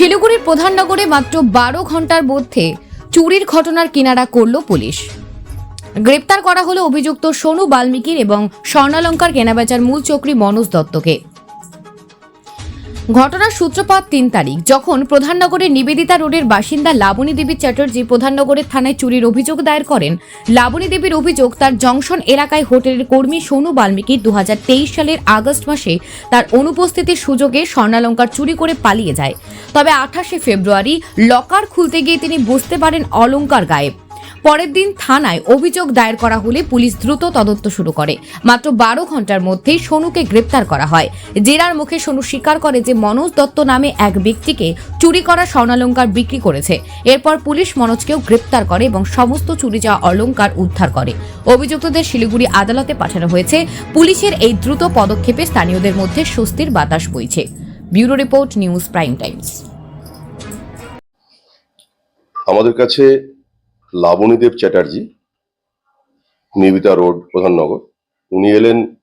শিলিগুড়ির প্রধান নগরে মাত্র বারো ঘণ্টার মধ্যে চুরির ঘটনার কিনারা করল পুলিশ। গ্রেপ্তার করা হলো অভিযুক্ত সোনু বাল্মীকির এবং স্বর্ণালঙ্কার কেনাবেচার মূল চক্রী মনোজ দত্তকে। ঘটনার সূত্রপাত তিন তারিখ। যখন প্রধাননগরের নিবেদিতা রোডের বাসিন্দা লাবণী দেবী চ্যাটার্জি প্রধাননগরের থানায় চুরির অভিযোগ দায়ের করেন, লাবণী দেবীর অভিযোগ তার জংশন এলাকায় হোটেলের কর্মী সোনু বাল্মীকি দু হাজার তেইশ সালের আগস্ট মাসে তার অনুপস্থিতির সুযোগে স্বর্ণালঙ্কার চুরি করে পালিয়ে যায়। তবে আঠাশে ফেব্রুয়ারি লকার খুলতে গিয়ে তিনি বুঝতে পারেন অলঙ্কার গায়েব। পরের দিন থানায় অভিযোগ দায়ের করা হলে পুলিশ দ্রুত তদন্ত শুরু করে। মাত্র বারো ঘণ্টার মধ্যেই সোনুকে গ্রেপ্তার করা হয়। জেরার মুখে সোনু স্বীকার করে যে মনোজ দত্ত নামে এক ব্যক্তিকে চুরি করা স্বর্ণালঙ্কার বিক্রি করেছে। এরপর পুলিশ মনোজকেও গ্রেপ্তার করে এবং সমস্ত চুরি যাওয়া অলঙ্কার উদ্ধার করে। অভিযুক্তদের শিলিগুড়ি আদালতে পাঠানো হয়েছে। পুলিশের এই দ্রুত পদক্ষেপে স্থানীয়দের মধ্যে স্বস্তির বাতাস বইছে। Bureau report, news prime times. আমাদের কাছে লাবণীদেব চ্যাটার্জি, নিবিতা রোড, প্রধাননগর। উনি এলেন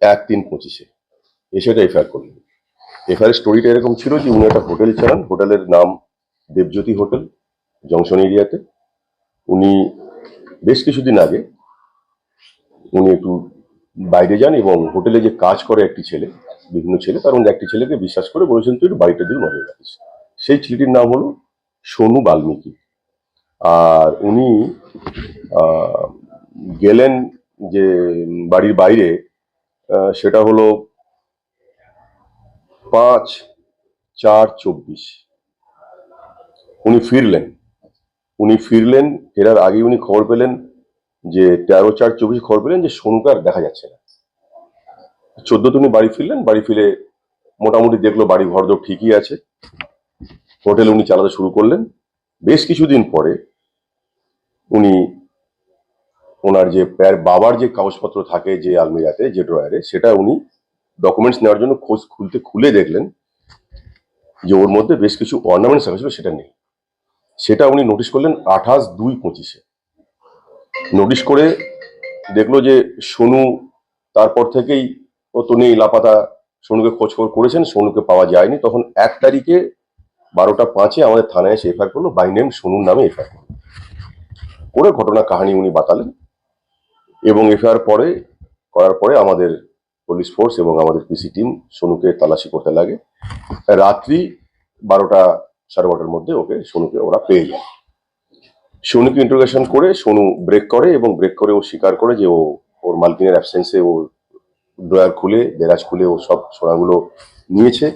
এক তিন পঁচিশে। এসে এটা এফআইআর করলেন। এফআইআর স্টোরিটা এরকম ছিল যে উনি একটা হোটেল চালান। হোটেলের নাম দেবজ্যোতি হোটেল, জংশন এরিয়াতে। উনি বেশ কিছুদিন আগে উনি একটু বাইরে যান এবং হোটেলে যে কাজ করে একটি ছেলে, বিভিন্ন ছেলে, তার মধ্যে একটি ছেলেকে বিশ্বাস করে বলেছেন, তুই একটু বাড়িটা দিয়ে নজর রাখিস সেই ছেলেটির নাম হলো সোনু বাল্মীকি। আর উনি গেলেন যে বাড়ির বাইরে সেটা হলো পাঁচ চার চব্বিশ। উনি ফিরলেন। উনি ফিরলেন, ফেরার আগে উনি খবর পেলেন যে তেরো চার চব্বিশ খবর পেলেন যে সোনুকে আর দেখা যাচ্ছে না। চোদ্দ উনি বাড়ি ফিরলেন, বাড়ি ফিরে মোটামুটি দেখল বাড়ি ঘরদোর ঠিকই আছে। হোটেল উনি চালাতে শুরু করলেন। বেশ কিছুদিন পরে উনি ওনার যে প্যার, বাবার যে কাগজপত্র থাকে যে আলমিরাতে, যে ড্রয়ারে, সেটা উনি ডকুমেন্টস নেওয়ার জন্য খোঁজ খুলতে খুলে দেখলেন যে ওর মধ্যে বেশ কিছু অর্নামেন্টস রাখা ছিল সেটা নেই। সেটা উনি নোটিশ করলেন আঠাশ দুই পঁচিশে। নোটিশ করে দেখল যে সোনু তারপর থেকেই, ও তো নেই লাপাতা, সোনুকে খোঁজ খবর করেছেন, সোনুকে পাওয়া যায়নি। তখন এক তারিখে বারোটা পাঁচে আমাদের থানায় এসে এফআইআর করল বাই নেম সোনুর নামে এফআইআর করল। করে ঘটনা কাহিনী উনি বাতালেন। এবং এফআইআর পরে, করার পরে আমাদের পুলিশ ফোর্স এবং আমাদের পিসি টিম সোনুকে তালাশি করতে লাগে। রাত্রি বারোটা, সাড়ে বারোটার মধ্যে ওকে সোনুকে ওরা পেয়ে যায়। সোনুকে ইন্টারোগেশন করে, সোনু ব্রেক করে এবং ব্রেক করে ও স্বীকার করে যে ও, ওর মালকিনের অ্যাবসেন্সে ও ড্রয়ার খুলে, দেরাজ খুলে ও সব সোনাগুলো নিয়েছে।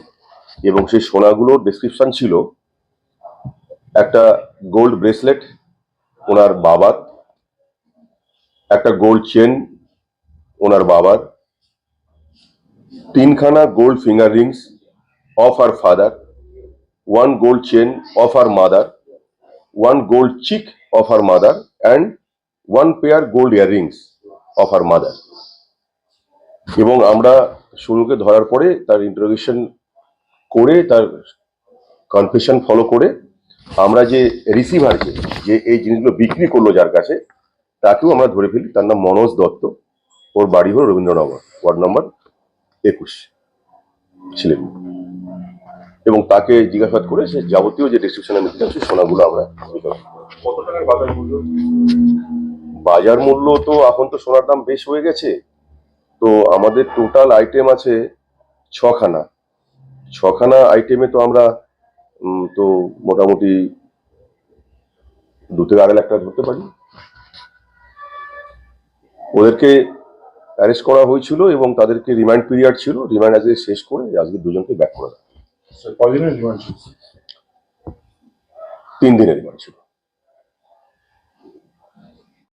এবং সেই সোনাগুলোর ডেসক্রিপশন ছিল একটা গোল্ড ব্রেসলেট ওনার বাবার, একটা গোল্ড চেন ওনার বাবার, তিনখানা gold finger rings of our father one gold chain of our mother one gold chick of our mother and one pair gold earrings of our mother এবং আমরা শুরুকে ধরার পরে তার ইন্টারোগেশন করে, তার কনফেশন ফলো করে, আমরা যে রিসিভার যে যে এই জিনিসগুলো বিক্রি করল যার কাছে তাকেও আমরা ধরে ফেলি। তার নাম মনোজ দত্ত। ওর বাড়ি হলো রবীন্দ্রনগর ওয়ার্ড নম্বর একুশ ছিলেন এবং তাকে জিজ্ঞাসাবাদ করে সে যাবতীয় যে ডিসক্রিপশন আমি দিলাম সেই সোনাগুলো আমরা বাজার মূল্য? তো এখন তো সোনার দাম বেশ হয়ে গেছে। তো আমাদের টোটাল আইটেম আছে ছখানা। ছখানা আইটেমে তো আমরা তো মোটামুটি দু থেকে আড়াই লাখ টাকা ধরতে পারি। ওদেরকে অ্যারেস্ট করা হয়েছিল এবং তাদেরকে রিমান্ড পিরিয়ড ছিল। রিমান্ড আজকে শেষ করে আজকে দুজনকে ব্যাক করে দেয় রিমান্ড তিন দিনের রিমান্ড ছিল।